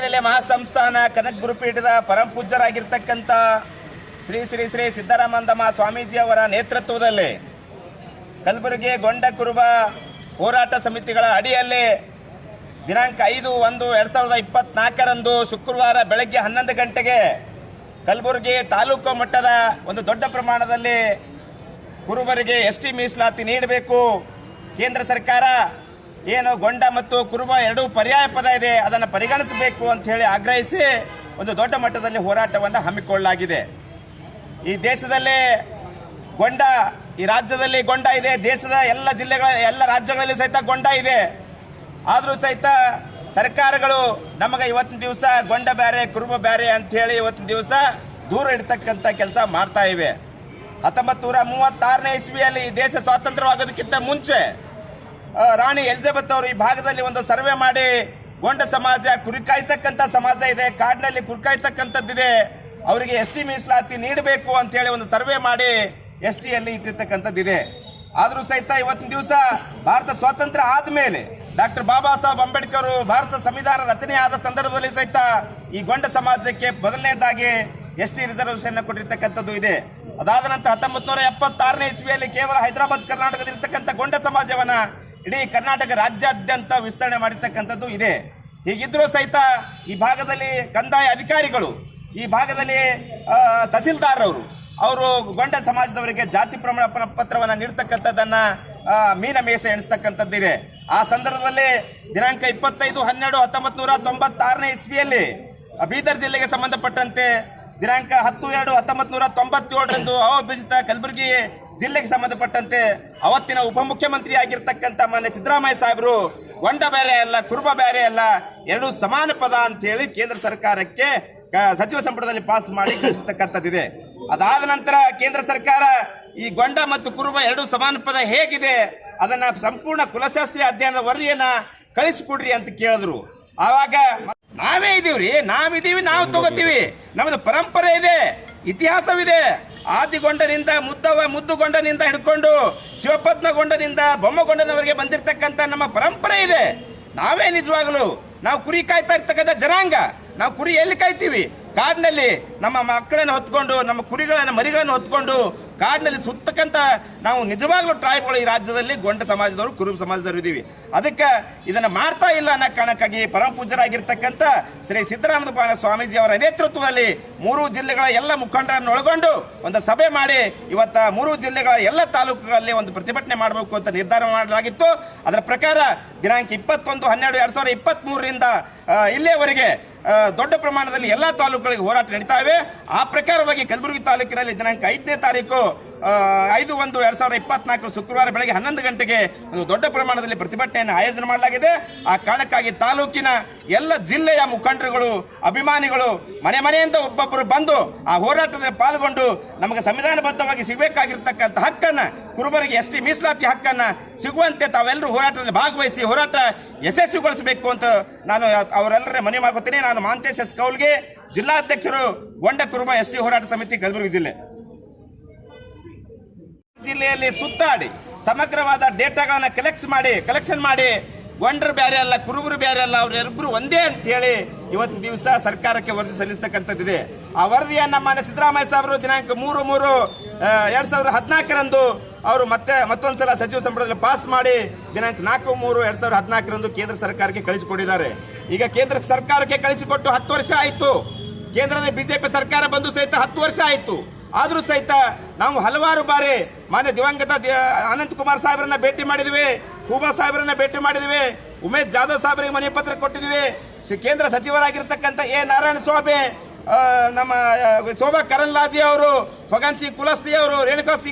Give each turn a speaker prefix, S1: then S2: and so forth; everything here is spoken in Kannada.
S1: ಮಹಾಸಂಸ್ಥಾನ ಕನಕ ಗುರುಪೀಠದ ಪರಮ ಪೂಜ್ಯರಾಗಿರ್ತಕ್ಕಂಥ ಶ್ರೀ ಶ್ರೀ ಶ್ರೀ ಸಿದ್ದರಾಮಂದಮ ಸ್ವಾಮೀಜಿ ಅವರ ನೇತೃತ್ವದಲ್ಲಿ ಕಲಬುರಗಿ ಗೊಂಡ ಕುರುಬ ಹೋರಾಟ ಸಮಿತಿಗಳ ಅಡಿಯಲ್ಲಿ ದಿನಾಂಕ ಐದು ಒಂದು ಎರಡ್ ಸಾವಿರದ ಇಪ್ಪತ್ನಾಲ್ಕರಂದು ಶುಕ್ರವಾರ ಬೆಳಗ್ಗೆ ಹನ್ನೊಂದು ಗಂಟೆಗೆ ಕಲಬುರಗಿ ತಾಲೂಕು ಮಟ್ಟದ ಒಂದು ದೊಡ್ಡ ಪ್ರಮಾಣದಲ್ಲಿ ಕುರುಬರಿಗೆ ಎಸ್ ಟಿ ಮೀಸಲಾತಿ ನೀಡಬೇಕು. ಕೇಂದ್ರ ಸರ್ಕಾರ ಏನು ಗೊಂಡ ಮತ್ತು ಕುರುಬ ಎರಡೂ ಪರ್ಯಾಯ ಪದ ಇದೆ. ಅದನ್ನು ಪರಿಗಣಿಸಬೇಕು ಅಂತ ಹೇಳಿ ಆಗ್ರಹಿಸಿ ಒಂದು ದೊಡ್ಡ ಮಟ್ಟದಲ್ಲಿ ಹೋರಾಟವನ್ನು ಹಮ್ಮಿಕೊಳ್ಳಲಾಗಿದೆ. ಈ ದೇಶದಲ್ಲಿ ಗೊಂಡ, ಈ ರಾಜ್ಯದಲ್ಲಿ ಗೊಂಡ ಇದೆ. ದೇಶದ ಎಲ್ಲ ಜಿಲ್ಲೆಗಳ, ಎಲ್ಲ ರಾಜ್ಯಗಳಲ್ಲಿ ಸಹಿತ ಗೊಂಡ ಇದೆ. ಆದರೂ ಸಹಿತ ಸರ್ಕಾರಗಳು ನಮಗೆ ಇವತ್ತಿನ ದಿವಸ ಗೊಂಡ ಬ್ಯಾರೆ, ಕುರುಬ ಬ್ಯಾರೆ ಅಂತ ಹೇಳಿ ಇವತ್ತಿನ ದಿವಸ ದೂರ ಇಡ್ತಕ್ಕಂಥ ಕೆಲಸ ಮಾಡ್ತಾ ಇವೆ. ಹತ್ತೊಂಬತ್ತು ನೂರ ಮೂವತ್ತಾರನೇ ಇಸ್ವಿಯಲ್ಲಿ ದೇಶ ಸ್ವಾತಂತ್ರ್ಯವಾಗೋದಕ್ಕಿಂತ ಮುಂಚೆ ರಾಣಿ ಎಲಿಜಬೆತ್ ಅವರು ಈ ಭಾಗದಲ್ಲಿ ಒಂದು ಸರ್ವೆ ಮಾಡಿ ಗೊಂಡ ಸಮಾಜ ಕುರಿಕಾಯ್ತಕ್ಕಂಥ ಸಮಾಜ ಇದೆ, ಕಾಡಿನಲ್ಲಿ ಕುರಿಕಾಯ್ತಕ್ಕಂಥದ್ದಿದೆ. ಅವರಿಗೆ ಎಸ್ ಟಿ ಮೀಸಲಾತಿ ನೀಡಬೇಕು ಅಂತ ಹೇಳಿ ಒಂದು ಸರ್ವೆ ಮಾಡಿ ಎಸ್ ಟಿಯಲ್ಲಿ ಇಟ್ಟಿರ್ತಕ್ಕಂಥದ್ದಿದೆ. ಆದರೂ ಸಹಿತ ಇವತ್ತಿನ ದಿವಸ ಭಾರತ ಸ್ವಾತಂತ್ರ್ಯ ಆದಮೇಲೆ ಡಾಕ್ಟರ್ ಬಾಬಾ ಸಾಹೇಬ್ ಅಂಬೇಡ್ಕರ್ ಭಾರತ ಸಂವಿಧಾನ ರಚನೆ ಆದ ಸಂದರ್ಭದಲ್ಲಿ ಸಹಿತ ಈ ಗೊಂಡ ಸಮಾಜಕ್ಕೆ ಮೊದಲನೇದಾಗಿ ಎಸ್ ಟಿ ರಿಸರ್ವೇಷನ್ ಕೊಟ್ಟಿರ್ತಕ್ಕಂಥದ್ದು ಇದೆ. ಅದಾದ ನಂತರ ಹತ್ತೊಂಬತ್ತು ನೂರ ಎಪ್ಪತ್ತಾರನೇ ಇಸ್ವಿಯಲ್ಲಿ ಕೇವಲ ಹೈದರಾಬಾದ್, ಕರ್ನಾಟಕದಲ್ಲಿರ್ತಕ್ಕಂಥ ಗೊಂಡ ಸಮಾಜವನ್ನ ಇಡೀ ಕರ್ನಾಟಕ ರಾಜ್ಯಾದ್ಯಂತ ವಿಸ್ತರಣೆ ಮಾಡಿರ್ತಕ್ಕಂಥದ್ದು ಇದೆ. ಹೀಗಿದ್ರೂ ಸಹಿತ ಈ ಭಾಗದಲ್ಲಿ ಕಂದಾಯ ಅಧಿಕಾರಿಗಳು, ಈ ಭಾಗದಲ್ಲಿ ತಹಸೀಲ್ದಾರ್ರವರು ತಹಸೀಲ್ದಾರ್ ಅವರು ಗೊಂಡ ಸಮಾಜದವರಿಗೆ ಜಾತಿ ಪ್ರಮಾಣ ಪತ್ರವನ್ನು ನೀಡ್ತಕ್ಕಂಥದ್ದನ್ನ ಮೀನ ಮೇಷ ಎಣಿಸ್ತಕ್ಕಂಥದ್ದಿದೆ. ಆ ಸಂದರ್ಭದಲ್ಲಿ ದಿನಾಂಕ ಇಪ್ಪತ್ತೈದು, ಹನ್ನೆರಡು ಹತ್ತೊಂಬತ್ತು ನೂರ ತೊಂಬತ್ತಾರನೇ ಇಸ್ವಿಯಲ್ಲಿ ಬೀದರ್ ಜಿಲ್ಲೆಗೆ ಸಂಬಂಧಪಟ್ಟಂತೆ ದಿನಾಂಕ ಹತ್ತು, ಎರಡು ಹತ್ತೊಂಬತ್ತು ನೂರ ತೊಂಬತ್ತೇಳರಂದು ಅವಭಿಜಿತ ಕಲಬುರಗಿ ಜಿಲ್ಲೆಗೆ ಸಂಬಂಧಪಟ್ಟಂತೆ ಅವತ್ತಿನ ಉಪಮುಖ್ಯಮಂತ್ರಿ ಆಗಿರ್ತಕ್ಕಂಥ ಮಾನ್ಯ ಸಿದ್ದರಾಮಯ್ಯ ಸಾಹೇಬರು ಗೊಂಡ ಬೇರೆ ಅಲ್ಲ, ಕುರುಬ ಬೇರೆ ಅಲ್ಲ, ಎರಡು ಸಮಾನ ಪದ ಅಂತ ಹೇಳಿ ಕೇಂದ್ರ ಸರ್ಕಾರಕ್ಕೆ ಸಚಿವ ಸಂಪುಟದಲ್ಲಿ ಪಾಸ್ ಮಾಡಿ ಕಳಿಸತಕ್ಕಂಥದ್ದಿದೆ. ಅದಾದ ನಂತರ ಕೇಂದ್ರ ಸರ್ಕಾರ ಈ ಗೊಂಡ ಮತ್ತು ಕುರುಬ ಎರಡು ಸಮಾನ ಪದ ಹೇಗಿದೆ, ಅದನ್ನ ಸಂಪೂರ್ಣ ಕುಲಶಾಸ್ತ್ರೀಯ ಅಧ್ಯಯನದ ವರದಿಯನ್ನ ಕಳಿಸಿಕೊಡ್ರಿ ಅಂತ ಕೇಳಿದ್ರು. ಆವಾಗ ನಾವೇ ಇದೀವ್ರಿ, ನಾವಿದೀವಿ, ನಾವು ತಗೋತೀವಿ. ನಮ್ದು ಪರಂಪರೆ ಇದೆ. ಇತಿಹಾಸವಿದೆ. ಆದಿಗೊಂಡನಿಂದ ಮುದ್ದವ ಮುದ್ದುಗೊಂಡನಿಂದ ಹಿಡ್ಕೊಂಡು ಶಿವಪತ್ನಗೊಂಡನಿಂದ ಬೊಮ್ಮಗೊಂಡನವರೆಗೆ ಬಂದಿರತಕ್ಕಂತ ನಮ್ಮ ಪರಂಪರೆ ಇದೆ. ನಾವೇ ನಿಜವಾಗಲು, ನಾವು ಕುರಿ ಕಾಯ್ತಾ ಇರ್ತಕ್ಕಂಥ ಜನಾಂಗ, ನಾವು ಕುರಿ ಎಲ್ಲಿ ಕಾಯ್ತೀವಿ? ಕಾಡಿನಲ್ಲಿ ನಮ್ಮ ಮಕ್ಕಳನ್ನು ಹೊತ್ಕೊಂಡು, ನಮ್ಮ ಕುರಿಗಳನ್ನು, ಮರಿಗಳನ್ನು ಹೊತ್ಕೊಂಡು ಕಾಡಿನಲ್ಲಿ ಸುತ್ತಕ್ಕಂತ ನಾವು ನಿಜವಾಗ್ಲೂ ಟ್ರೈಬ್ಗಳು ಈ ರಾಜ್ಯದಲ್ಲಿ ಗೊಂಡ ಸಮಾಜದವರು, ಕುರುಬ ಸಮಾಜದವರು ಇದ್ದೀವಿ ಅದಕ್ಕೆ ಇದನ್ನ ಮಾಡ್ತಾ ಇಲ್ಲ ಅನ್ನೋ ಕಾರಣಕ್ಕಾಗಿ ಪರಮ ಪೂಜ್ಯರಾಗಿರ್ತಕ್ಕಂಥ ಶ್ರೀ ಸಿದ್ದರಾಮದಪ್ಪ ಸ್ವಾಮೀಜಿ ಅವರ ನೇತೃತ್ವದಲ್ಲಿ ಮೂರು ಜಿಲ್ಲೆಗಳ ಎಲ್ಲ ಮುಖಂಡರನ್ನು ಒಳಗೊಂಡು ಒಂದು ಸಭೆ ಮಾಡಿ ಇವತ್ತ ಮೂರು ಜಿಲ್ಲೆಗಳ ಎಲ್ಲ ತಾಲೂಕುಗಳಲ್ಲಿ ಒಂದು ಪ್ರತಿಭಟನೆ ಮಾಡಬೇಕು ಅಂತ ನಿರ್ಧಾರ ಮಾಡಲಾಗಿತ್ತು. ಅದರ ಪ್ರಕಾರ ದಿನಾಂಕ ಇಪ್ಪತ್ತೊಂದು, ಹನ್ನೆರಡು, ಎರಡ್ ಸಾವಿರದ ಇಪ್ಪತ್ತ್ ಮೂರರಿಂದ ಇಲ್ಲಿಯವರೆಗೆ ದೊಡ್ಡ ಪ್ರಮಾಣದಲ್ಲಿ ಎಲ್ಲಾ ತಾಲೂಕುಗಳಿಗೆ ಹೋರಾಟ ನಡೀತಾ ಇವೆ. ಆ ಪ್ರಕಾರವಾಗಿ ಕಲಬುರಗಿ ತಾಲೂಕಿನಲ್ಲಿ ದಿನಾಂಕ ಐದನೇ ತಾರೀಕು ಐದು ಒಂದು ಎರಡ್ ಸಾವಿರದ ಇಪ್ಪತ್ನಾಲ್ಕು ಶುಕ್ರವಾರ ಬೆಳಗ್ಗೆ ಹನ್ನೊಂದು ಗಂಟೆಗೆ ಒಂದು ದೊಡ್ಡ ಪ್ರಮಾಣದಲ್ಲಿ ಪ್ರತಿಭಟನೆಯನ್ನು ಆಯೋಜನೆ ಮಾಡಲಾಗಿದೆ. ಆ ಕಾರಣಕ್ಕಾಗಿ ತಾಲೂಕಿನ ಎಲ್ಲ ಜಿಲ್ಲೆಯ ಮುಖಂಡರುಗಳು, ಅಭಿಮಾನಿಗಳು ಮನೆ ಮನೆಯಿಂದ ಒಬ್ಬೊಬ್ಬರು ಬಂದು ಆ ಹೋರಾಟದಲ್ಲಿ ಪಾಲ್ಗೊಂಡು ನಮಗೆ ಸಂವಿಧಾನಬದ್ಧವಾಗಿ ಸಿಗಬೇಕಾಗಿರ್ತಕ್ಕಂಥ ಹಕ್ಕನ್ನ ಕುರುಬರಿಗೆ ಎಸ್ ಟಿ ಮೀಸಲಾತಿ ಹಕ್ಕನ್ನ ಸಿಗುವಂತೆ ತಾವೆಲ್ಲರೂ ಹೋರಾಟದಲ್ಲಿ ಭಾಗವಹಿಸಿ ಹೋರಾಟ ಯಶಸ್ವಿಗೊಳಿಸಬೇಕು ಅಂತ ನಾನು ಅವರೆಲ್ಲರ ಮನವಿ ಮಾಡ್ಕೊತೀನಿ. ನಾನು ಮಾಂತೇಶ್ ಎಸ್ ಕೌಲ್ಗೆ ಜಿಲ್ಲಾಧ್ಯಕ್ಷರು ಗೊಂಡ ಕುರುಬ ಎಸ್ ಟಿ ಹೋರಾಟ ಸಮಿತಿ ಕಲಬುರಗಿ ಜಿಲ್ಲೆ. ಜಿಲ್ಲೆಯಲ್ಲಿ ಸುತ್ತಾಡಿ ಸಮಗ್ರವಾದ ಡೇಟಾಗಳನ್ನ ಕಲೆಕ್ಟ್ ಮಾಡಿ ಕಲೆಕ್ಷನ್ ಮಾಡಿ ಗೊಂಡ್ರು ಬೇರೆ ಅಲ್ಲ, ಕುರುಬರು ಬೇರೆ ಅಲ್ಲ, ಅವರೆಲ್ಲರೂ ಒಂದೇ ಅಂತ ಹೇಳಿ ಇವತ್ತು ದಿವಸ ಸರ್ಕಾರಕ್ಕೆ ವರದಿ ಸಲ್ಲಿಸತಕ್ಕಂಥದ್ದಿದೆ. ಆ ವರದಿಯನ್ನ ಮಾನ್ಯ ಸಿದ್ದರಾಮಯ್ಯ ಸಾಹೇಬರು ದಿನಾಂಕ ಮೂರು ಮೂರು ಎರಡು ಎರಡ್ ಸಾವಿರದ ಹದಿನಾಲ್ಕರಂದು ಅವರು ಮತ್ತೆ ಮತ್ತೊಂದ್ಸಲ ಸಚಿವ ಸಂಪುಟದಲ್ಲಿ ಪಾಸ್ ಮಾಡಿ ದಿನಾಂಕ ನಾಲ್ಕು, ಮೂರು, ಎರಡ್ ಸಾವಿರದ ಹದಿನಾಲ್ಕರಂದು ಕೇಂದ್ರ ಸರ್ಕಾರಕ್ಕೆ ಕಳಿಸಿಕೊಟ್ಟಿದ್ದಾರೆ. ಈಗ ಕೇಂದ್ರ ಸರ್ಕಾರಕ್ಕೆ ಕಳಿಸಿಕೊಟ್ಟು ಹತ್ತು ವರ್ಷ ಆಯಿತು. ಕೇಂದ್ರದ ಬಿಜೆಪಿ ಸರ್ಕಾರ ಬಂದು ಸಹಿತ ಹತ್ತು ವರ್ಷ ಆಯಿತು. ಆದರೂ ಸಹಿತ ನಾವು ಹಲವಾರು ಬಾರಿ ಮಾನ್ಯ ದಿವಂಗತ ಅನಂತ್ ಕುಮಾರ್ ಸಾಹೇಬರನ್ನ ಭೇಟಿ ಮಾಡಿದ್ವಿ, ಹೂಬಾ ಸಾಹೇಬರನ್ನ ಭೇಟಿ ಮಾಡಿದ್ವಿ, ಉಮೇಶ್ ಜಾಧವ್ ಸಾಹೇಬರಿಗೆ ಮನೆ ಪತ್ರ ಕೊಟ್ಟಿದ್ವಿ. ಕೇಂದ್ರ ಸಚಿವರಾಗಿರ್ತಕ್ಕಂಥ ಎ. ನಾರಾಯಣ ಸ್ವಾಮಿ ನಮ್ಮ ಶೋಭಾ ಶೋಭಾ ಕರಂದ್ಲಾಜೆ ಅವರು, ಫಗನ್ ಸಿಂಗ್ ಕುಲಸ್ತಿ ಅವರು, ರೇಣುಕಾ ಸಿಂಗ್